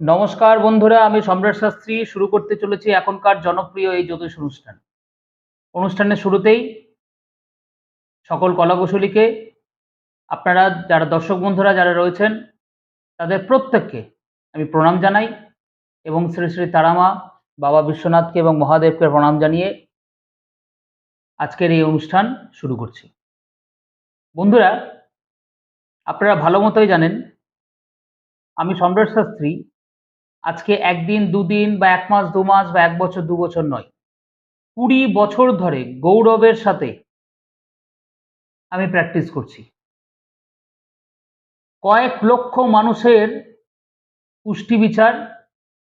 নমস্কার বন্ধুরা, আমি সম্রাট শাস্ত্রী। শুরু করতে চলেছি এখনকার জনপ্রিয় এই জ্যোতিষ অনুষ্ঠান। অনুষ্ঠানের শুরুতেই সকল কলাকুশলীকে, আপনারা যারা দর্শক বন্ধুরা যারা রয়েছেন, তাদের প্রত্যেককে আমি প্রণাম জানাই এবং শ্রী শ্রী তারামা, বাবা বিশ্বনাথকে এবং মহাদেবকে প্রণাম জানিয়ে আজকের এই অনুষ্ঠান শুরু করছি। বন্ধুরা, আপনারা ভালো মতোই জানেন, আমি সম্রাট শাস্ত্রী আজকে একদিন, দুদিন বা এক মাস, দু মাস বা এক বছর, দু বছর নয়। কুড়ি বছর ধরে গৌরবের সাথে আমি প্র্যাকটিস করছি। কয়েক লক্ষ মানুষের পুষ্টি বিচার,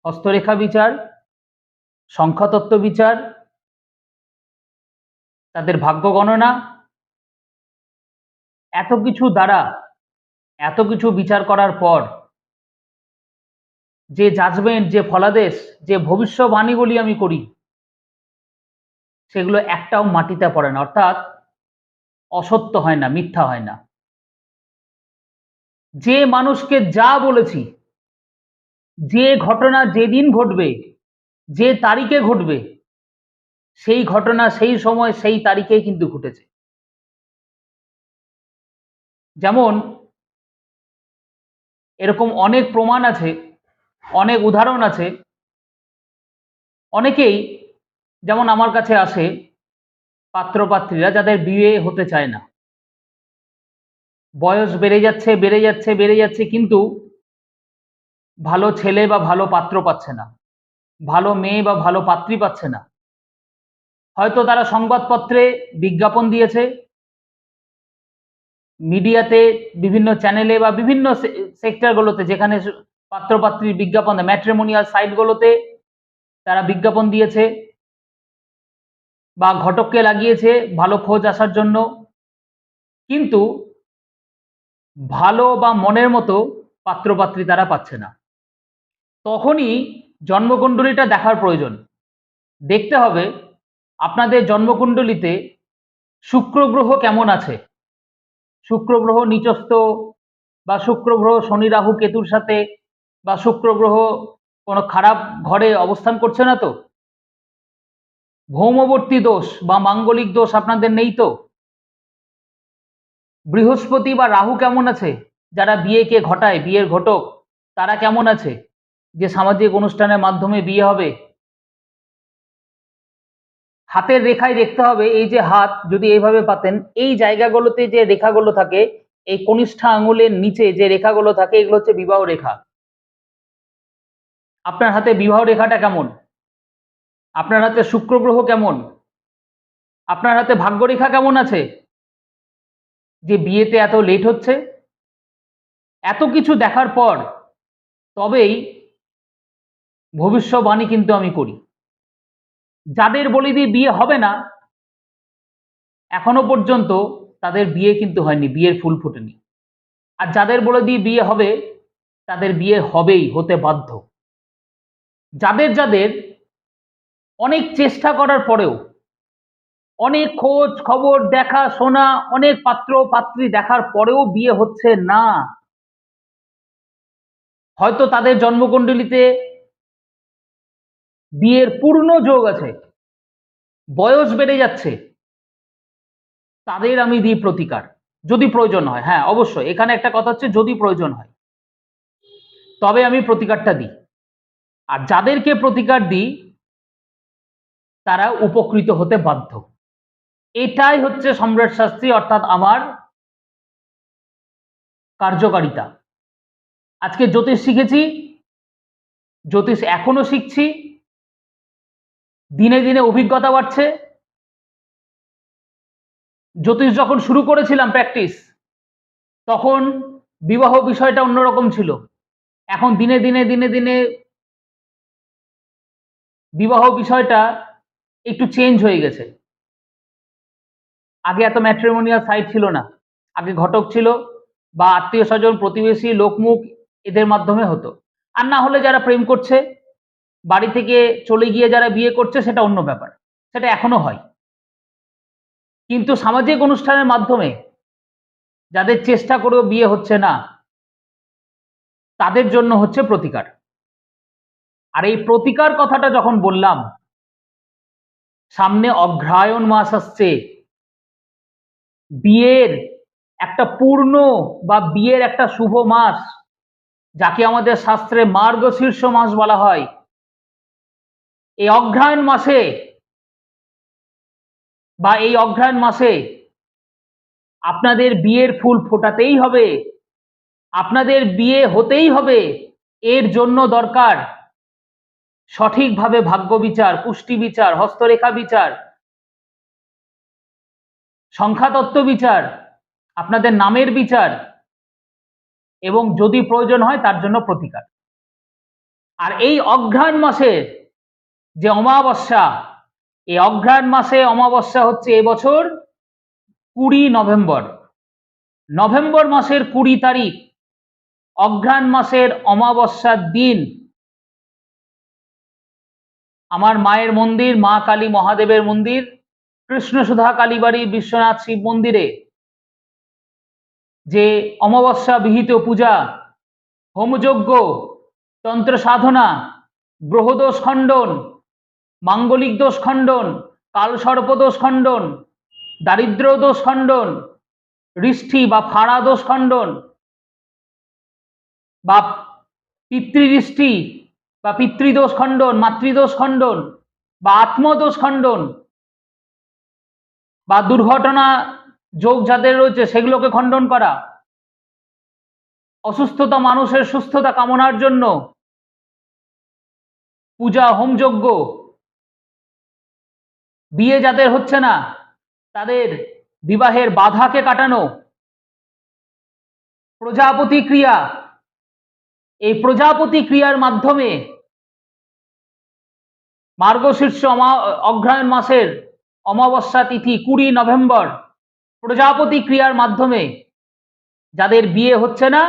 হস্তরেখা বিচার, সংখ্যাতত্ত্ব বিচার, তাদের ভাগ্য গণনা, এত কিছু দ্বারা, এত কিছু বিচার করার পর যে জাজমেন্ট যে ফলাদেশ, যে ভবিষ্যবাণীগুলি আমি করি, সেগুলো একটাও মাটিতে পড়ে না। অর্থাৎ অসত্য হয় না, মিথ্যা হয় না। যে মানুষকে যা বলেছি, যে ঘটনা যেদিন ঘটবে, যে তারিখে ঘটবে, সেই ঘটনা, সেই সময়, সেই তারিখেই কিন্তু ঘটেছে। যেমন, এরকম অনেক প্রমাণ আছে অনেক উদাহরণ আছে। অনেকেই যেমন আমার কাছে আসে পাত্রপাত্রীরা যাদের বিয়ে হতে চায় না। বয়স বেড়ে যাচ্ছে বেড়ে যাচ্ছে বেড়ে যাচ্ছে কিন্তু ভালো ছেলে বা ভালো পাত্র পাচ্ছে না। ভালো মেয়ে বা ভালো পাত্রী পাচ্ছে না। হয়তো তারা সংবাদপত্রে বিজ্ঞাপন দিয়েছে। মিডিয়াতে বিভিন্ন চ্যানেলে বা বিভিন্ন সেক্টরগুলোতে যেখানে পাত্রপাত্রীর বিজ্ঞাপন ম্যাট্রিমোনিয়াল সাইটগুলোতে তারা বিজ্ঞাপন দিয়েছে বা ঘটককে লাগিয়েছে ভালো খোঁজ আসার জন্য। কিন্তু ভালো বা মনের মতো পাত্রপাত্রী তারা পাচ্ছে না। তখনই জন্মকুণ্ডলীটা দেখার প্রয়োজন। দেখতে হবে আপনাদের জন্মকুণ্ডলিতে শুক্র গ্রহ কেমন আছে? শুক্র গ্রহ নিচস্থ বা শুক্র গ্রহ শনি, রাহু, কেতুর সাথে বা শুক্র গ্রহ কোনো খারাপ ঘরে অবস্থান করছে না তো? ভৌমবর্তী দোষ বা মাঙ্গলিক দোষ আপনাদের নেই তো? বৃহস্পতি বা রাহু কেমন আছে? যারা বিয়েকে ঘটায়, বিয়ের ঘটক, তারা কেমন আছে? যে সামাজিক অনুষ্ঠানের মাধ্যমে বিয়ে হবে? হাতের রেখায় দেখতে হবে, এই যে হাত যদি এইভাবে পাতেন, এই জায়গাগুলোতে যে রেখাগুলো থাকে, এই কনিষ্ঠা আঙুলের নিচে যে রেখাগুলো থাকে, এগুলো হচ্ছে বিবাহ রেখা। আপনার হাতে বিবাহ রেখাটা কেমন? আপনার হাতে শুক্র গ্রহ কেমন? আপনার হাতে ভাগ্যরেখা কেমন আছে? যে বিয়েতে এত লেট হচ্ছে? এত কিছু দেখার পর তবেই ভবিষ্যবাণী কিন্তু আমি করি। যাদের বলি দিয়ে বিয়ে হবে না, এখনও পর্যন্ত তাদের বিয়ে কিন্তু হয়নি, বিয়ের ফুল ফোটেনি। আর যাদের বলে দিয়ে বিয়ে হবে, তাদের বিয়ে হবেই, হতে বাধ্য। যাদের যাদের অনেক চেষ্টা করার পরেও অনেক খোঁজ, খবর, দেখা, শোনা, অনেক পাত্র, পাত্রী দেখার পরেও বিয়ে হচ্ছে না। হয়তো তাদের জন্মকুণ্ডলিতে বিয়ের পূর্ণ যোগ আছে, বয়স বেড়ে যাচ্ছে, তাদের আমি দিই প্রতিকার, যদি প্রয়োজন হয়। হ্যাঁ অবশ্যই, এখানে একটা কথা হচ্ছে যদি প্রয়োজন হয়, তবে আমি প্রতিকারটা দিই। আর যাদেরকে প্রতিকার দিই, তারা উপকৃত হতে বাধ্য। এটাই হচ্ছে সম্রাট শাস্ত্রী, অর্থাৎ আমার কার্যকারিতা। আজকে জ্যোতিষ শিখেছি, জ্যোতিষ এখনও শিখছি, দিনে দিনে অভিজ্ঞতা বাড়ছে। জ্যোতিষ যখন শুরু করেছিলাম প্র্যাকটিস তখন বিবাহ বিষয়টা অন্যরকম ছিল। এখন দিনে দিনে দিনে দিনে বিবাহ বিষয়টা একটু চেঞ্জ হয়ে গেছে। আগে এত ম্যাট্রিমোনিয়াল সাইট ছিল না। আগে ঘটক ছিল বা আত্মীয় স্বজন, প্রতিবেশী, লোকমুখ এদের মাধ্যমে হতো। আর না হলে যারা প্রেম করছে, বাড়ি থেকে চলে গিয়ে যারা বিয়ে করছে, সেটা অন্য ব্যাপার। সেটা এখনও হয়। কিন্তু সামাজিক অনুষ্ঠানের মাধ্যমে যাদের চেষ্টা করেও বিয়ে হচ্ছে না, তাদের জন্য হচ্ছে প্রতিকার। আর এই প্রতিকার কথাটা যখন বললাম, সামনে অগ্রহায়ণ মাস আসছে। বিয়ের একটা পূর্ণ বা বিয়ের একটা শুভ মাস, যাকে আমাদের শাস্ত্রে মার্গশীর্ষ মাস বলা হয়। এই অগ্রহায়ণ মাসে বা এই অগ্রহায়ণ মাসে আপনাদের বিয়ের ফুল ফোটাতেই হবে, আপনাদের বিয়ে হতেই হবে, এর জন্য দরকার সঠিকভাবে ভাগ্য বিচার, পুষ্টি বিচার, হস্তরেখা বিচার, সংখ্যাতত্ত্ব বিচার, আপনাদের নামের বিচার এবং যদি প্রয়োজন হয় তার জন্য প্রতিকার। আর এই অঘ্রাণ মাসের যে অমাবস্যা, এই অঘ্রাণ মাসে অমাবস্যা হচ্ছে এবছর কুড়ি নভেম্বর। নভেম্বর মাসের কুড়ি তারিখ, অঘ্রাণ মাসের অমাবস্যার দিন আমার মায়ের মন্দির, মা কালী মহাদেবের মন্দির কৃষ্ণসুধা কালীবাড়ি, বিশ্বনাথ শিব মন্দিরে। যে অমাবস্যা বিহিত পূজা, হোমযজ্ঞ, তন্ত্র সাধনা গ্রহদোষ খণ্ডন, মাঙ্গলিক দোষ খণ্ডন, কালসর্প দোষ খণ্ডন, দারিদ্র দোষ খণ্ডন ঋষ্ঠি বা ফাড়া দোষ খণ্ডন, বা পিতৃদৃষ্টি বা পিতৃদোষ খণ্ডন, মাতৃদোষ খণ্ডন, বা আত্মদোষ খণ্ডন, বা দুর্ঘটনা যোগ যাদের রয়েছে সেগুলোকে খণ্ডন করা। অসুস্থতা মানুষের সুস্থতা কামনার জন্য পূজা হোমযজ্ঞ। বিয়ে যাদের হচ্ছে না, তাদের বিবাহের বাধাকে কাটানো। প্রজাপতি ক্রিয়া এই প্রজাপতি ক্রিয়ার মাধ্যমে মার্গশীর্ষ অগ্রহায়ণ মাসের অমাবস্যা তিথি কুড়ি নভেম্বর প্রজাপতি ক্রিয়ার মাধ্যমে যাদের বিয়ে হচ্ছে না,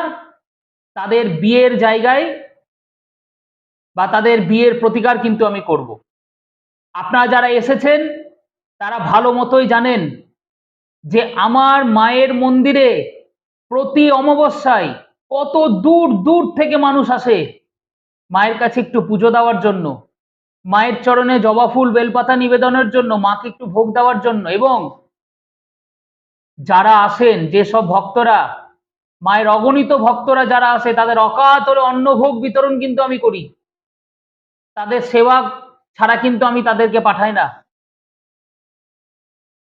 তাদের বিয়ের জায়গায় বা তাদের বিয়ের প্রতিকার কিন্তু আমি করব। আপনারা যারা এসেছেন, তারা ভালো মতোই জানেন যে আমার মায়ের মন্দিরে প্রতি অমাবস্যায় কত দূর দূর থেকে মানুষ আসে মায়ের কাছে একটু পুজো দেওয়ার জন্য, মায়ের চরণে জবা ফুল, বেলপাতা নিবেদনের জন্য, মাকে একটু ভোগ দেওয়ার জন্য এবং যারা আসেন যেসব ভক্তরা, মায়ের অগণিত ভক্তরা যারা আসে, তাদের অকাতরে অন্নভোগ বিতরণ কিন্তু আমি করি। তাদের সেবা ছাড়া কিন্তু আমি তাদেরকে পাঠাই না।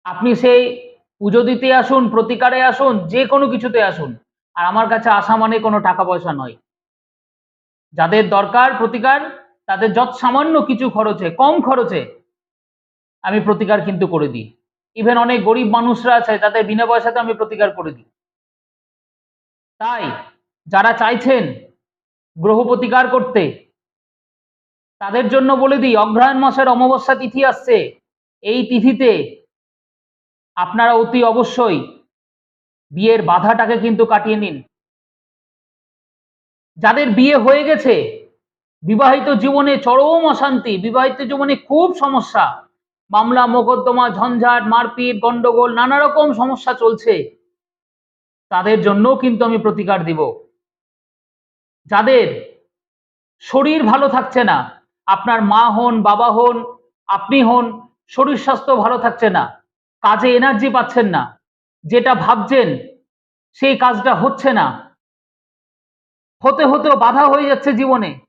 আপনি সেই পুজো দিতে আসুন, প্রতিকারে আসুন, যে কোনো কিছুতে আসুন। আর আমার কাছে আসা মানে কোনো টাকা পয়সা নয়। যাদের দরকার প্রতিকার, তাদের যত সামান্য কিছু খরচে, কম খরচে আমি প্রতিকার কিন্তু করে দিই। ইভেন অনেক গরিব মানুষরা আছে, তাদের বিনা পয়সাতে আমি প্রতিকার করে দিই। তাই যারা চাইছেন গ্রহ প্রতিকার করতে, তাদের জন্য বলে দিই, অগ্রহায়ণ মাসের অমাবস্যা তিথি আসছে। এই তিথিতে আপনারা অতি অবশ্যই বিয়ের বাধাটাকে কিন্তু কাটিয়ে নিন। যাদের বিয়ে হয়ে গেছে, বিবাহিত জীবনে চরম অশান্তি, বিবাহিত জীবনে খুব সমস্যা, মামলা, মোকদ্দমা, ঝঞ্ঝাট, মারপিট, গন্ডগোল নানা রকম সমস্যা চলছে, তাদের জন্য কিন্তু আমি প্রতিকার দিব। যাদের শরীর ভালো থাকছে না, আপনার মা হন, বাবা হন, আপনি হন, শরীর স্বাস্থ্য ভালো থাকছে না, কাজে এনার্জি পাচ্ছেন না, যেটা ভাবছেন সেই কাজটা হচ্ছে না। হতে হতেও বাধা হয়ে যাচ্ছে জীবনে।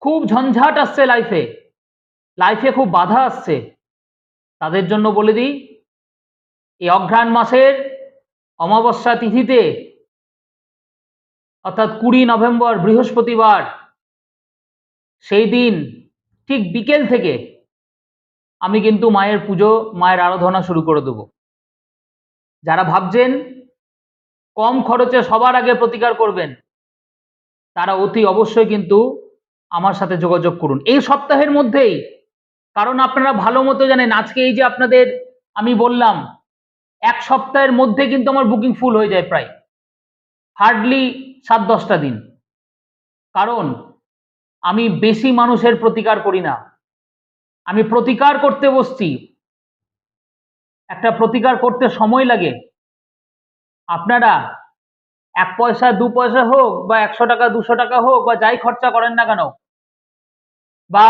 খুব ঝঞ্ঝাট আসছে লাইফে লাইফে খুব বাধা আসছে। তাদের জন্য বলে দিই, এই অঘ্রাণ মাসের অমাবস্যা তিথিতে, অর্থাৎ কুড়ি নভেম্বর বৃহস্পতিবার, সেই দিন ঠিক বিকেল থেকে আমি কিন্তু মায়ের পুজো, মায়ের আরাধনা শুরু করে দেব। যারা ভাবছেন কম খরচে সবার আগে প্রতিকার করবেন, তারা অতি অবশ্যই কিন্তু আমার সাথে যোগাযোগ করুন। এই সপ্তাহের মধ্যেই, কারণ আপনারা ভালো মতো জানেন, আজকে এই যে আপনাদের আমি বললাম, এক সপ্তাহের মধ্যে কিন্তু আমার বুকিং ফুল হয়ে যায় প্রায়। হার্ডলি সাত দশটা দিন। কারণ, আমি বেশি মানুষের প্রতিকার করি না। আমি প্রতিকার করতে বসছি। একটা প্রতিকার করতে সময় লাগে। আপনারা এক পয়সা, দু পয়সা হোক বা একশো টাকা, দুশো টাকা হোক বা যাই খরচা করেন না কেন, বা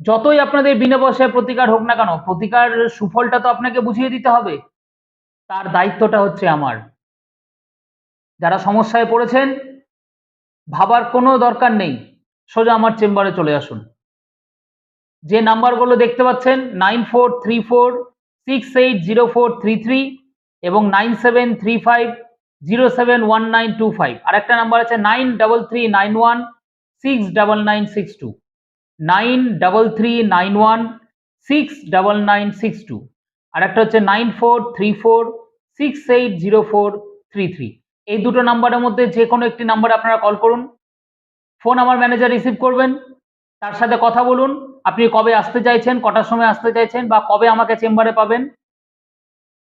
যতই আপনাদের বিনা পয়সায় প্রতিকার হোক না কেন, প্রতিকার সুফলটা তো আপনাকে বুঝিয়ে দিতে হবে। তার দায়িত্বটা হচ্ছে আমার। যারা সমস্যায় পড়েছেন, ভাবার কোনো দরকার নেই। সোজা আমার চেম্বারে চলে আসুন। যে নাম্বারগুলো দেখতে পাচ্ছেন, nine four three four six eight zero four three three এবং nine seven three five zero seven one nine two five আর একটা নাম্বার আছে nine double three nine one six double nine six two nine double three nine one six double nine six two আর একটা হচ্ছে nine four three four six eight zero four three three এই দুটো নাম্বারের মধ্যে যে কোনো একটি নাম্বারে আপনারা কল করুন। ফোন আমার ম্যানেজার রিসিভ করবেন। তার সাথে কথা বলুন। আপনি কবে আসতে চাইছেন, কটার সময় আসতে চাইছেন বা কবে আমাকে চেম্বারে পাবেন?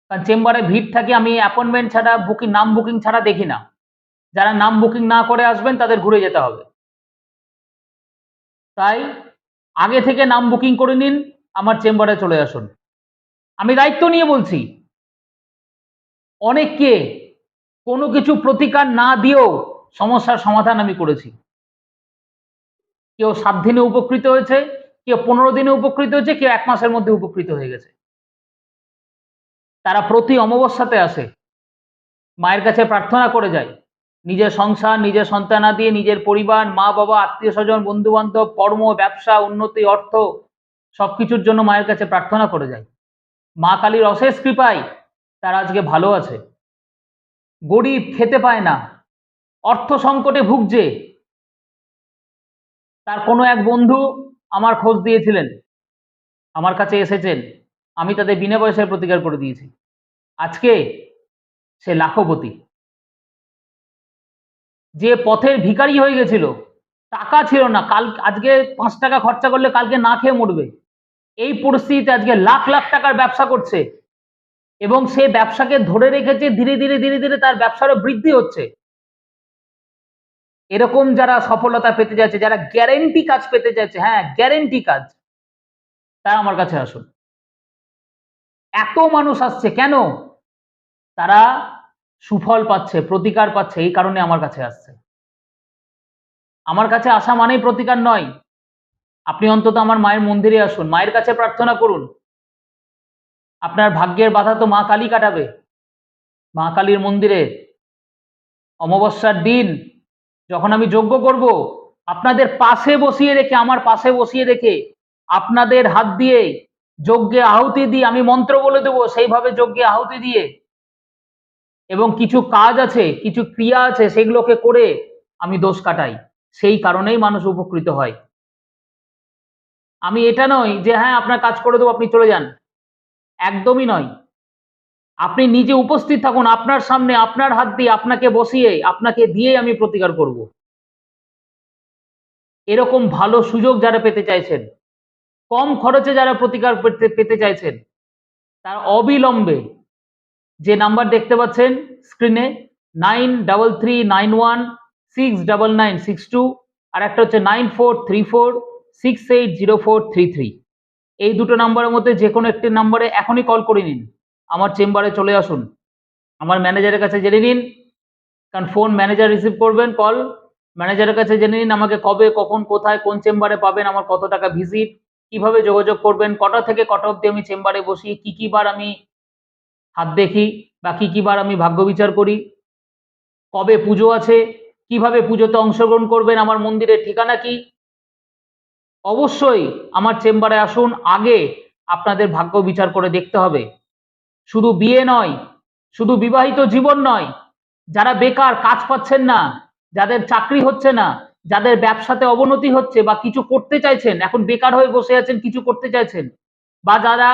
কারণ চেম্বারে ভিড় থাকে, আমি অ্যাপয়েন্টমেন্ট ছাড়া বুকিং নাম বুকিং ছাড়া দেখি না। যারা নাম বুকিং না করে আসবেন, তাদের ঘুরে যেতে হবে। তাই আগে থেকে নাম বুকিং করে নিন, আমার চেম্বারে চলে আসুন। আমি দায়িত্ব নিয়ে বলছি, অনেককে কোনো কিছু প্রতিকার না দিয়েও সমস্যার সমাধান আমি করেছি। কেউ সাত দিনে উপকৃত হয়েছে, কেউ পনেরো দিনে উপকৃত হয়েছে, কেউ এক মাসের মধ্যে উপকৃত হয়ে গেছে। তারা প্রতি অমাবস্যাতে আসে। মায়ের কাছে প্রার্থনা করে যায়। নিজের সংসার, নিজের সন্তানাদি, নিজের পরিবার, মা, বাবা, আত্মীয় স্বজন বন্ধু বান্ধব কর্ম, ব্যবসা, উন্নতি, অর্থ সব কিছুর জন্য মায়ের কাছে প্রার্থনা করে যায়। মা কালীর অশেষ কৃপায় তারা আজকে ভালো আছে। গরিব খেতে পায় না। অর্থ সংকটে ভুগছে। তার কোনো এক বন্ধু আমার খোঁজ দিয়েছিলেন। আমার কাছে এসেছেন। আমি তাদের বিনা পয়সায় প্রতিকার করে দিয়েছি। আজকে সে লাখপতি। যে পথের ভিখারি হয়ে গেছিল, টাকা ছিল না, কাল আজকে পাঁচ টাকা খরচা করলে কালকে না খেয়ে মরবে। এই পরিস্থিতিতে আজকে লাখ লাখ টাকার ব্যবসা করছে এবং সে ব্যবসাকে ধরে রেখেছে, ধীরে ধীরে ধীরে ধীরে তার ব্যবসারও বৃদ্ধি হচ্ছে। এরকম যারা সফলতা পেতে যাচ্ছে, যারা গ্যারেন্টি কাজ পেতে যাচ্ছে হ্যাঁ গ্যারেন্টি কাজ, তারা আমার কাছে আসুন। এত মানুষ আসছে কেন? তারা সুফল পাচ্ছে, প্রতিকার পাচ্ছে, এই কারণে আমার কাছে আসছে। আমার কাছে আসা মানেই প্রতিকার নয়। আপনি অন্তত আমার মায়ের মন্দিরে আসুন, মায়ের কাছে প্রার্থনা করুন। আপনার ভাগ্যের বাধা তো মা কালী কাটাবে। মা কালীর মন্দিরে অমাবস্যার দিন যখন আমি যজ্ঞ করব, আপনাদের পাশে বসিয়ে রেখে, আমার পাশে বসিয়ে রেখে আপনাদের হাত দিয়ে যজ্ঞে আহুতি দিয়ে, আমি মন্ত্র বলে দেবো, সেইভাবে যজ্ঞে আহুতি দিয়ে। এবং কিছু কাজ আছে, কিছু ক্রিয়া আছে, সেগুলোকে করে আমি দোষ কাটাই। সেই কারণেই মানুষ উপকৃত হয়। আমি এটা নয় যে হ্যাঁ আপনার কাজ করে দেবো, আপনি চলে যান। একদমই নয়। আপনি নিজে উপস্থিত থাকুন, আপনার সামনে, আপনার হাত দিয়ে, আপনাকে বসিয়ে, আপনাকে দিয়ে আমি প্রতিকার করব। এরকম ভালো সুযোগ যারা পেতে চাইছেন কম খরচে যারা প্রতিকার পেতে চাইছেন, তার অবিলম্বে যে নাম্বার দেখতে পাচ্ছেন স্ক্রিনে nine double three nine one six double nine six two আর একটা হচ্ছে nine four three four six eight zero four three three এই দুটো নাম্বারের মধ্যে যে কোনো একটি নাম্বারে এখনই কল করে নিন। আমার চেম্বারে চলে আসুন। আমার ম্যানেজারের কাছে জেনে নিন। কারণ ফোন ম্যানেজার রিসিভ করবেন কল ম্যানেজারের কাছে জেনে নিন আমাকে কবে, কখন, কোথায়, কোন চেম্বারে পাবেন, আমার কত টাকা ভিজিট কীভাবে যোগাযোগ করবেন? কটা থেকে কটা অবধি আমি চেম্বারে বসি? কি কি বার আমি হাত দেখি? বা কি কি বার আমি ভাগ্য বিচার করি? কবে পুজো আছে? কীভাবে পুজোতে অংশগ্রহণ করবেন? আমার মন্দিরের ঠিকানা কি? অবশ্যই আমার চেম্বারে আসুন। আগে আপনাদের ভাগ্য বিচার করে দেখতে হবে। শুধু বিয়ে নয়, শুধু বিবাহিত জীবন নয়, যারা বেকার কাজ পাচ্ছেন না, যাদের চাকরি হচ্ছে না যাদের ব্যবসাতে অবনতি হচ্ছে বা কিছু করতে চাইছেন, এখন বেকার হয়ে বসে আছেন, কিছু করতে চাইছেন, বা যারা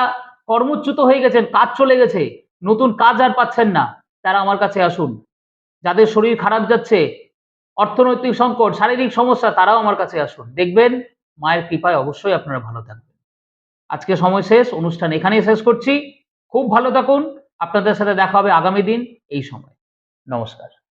কর্মচ্যুত হয়ে গেছেন, কাজ চলে গেছে, নতুন কাজ আর পাচ্ছেন না, তারা আমার কাছে আসুন। যাদের শরীর খারাপ যাচ্ছে, অর্থনৈতিক সংকট, শারীরিক সমস্যা, তারাও আমার কাছে আসুন। দেখবেন, মায়ের কৃপায় অবশ্যই আপনারা ভালো থাকবেন। আজকে সময় শেষ, অনুষ্ঠান এখানেই শেষ করছি। খুব ভালো থাকুন। আপনাদের সাথে দেখা হবে আগামী দিন, এই সময়। নমস্কার।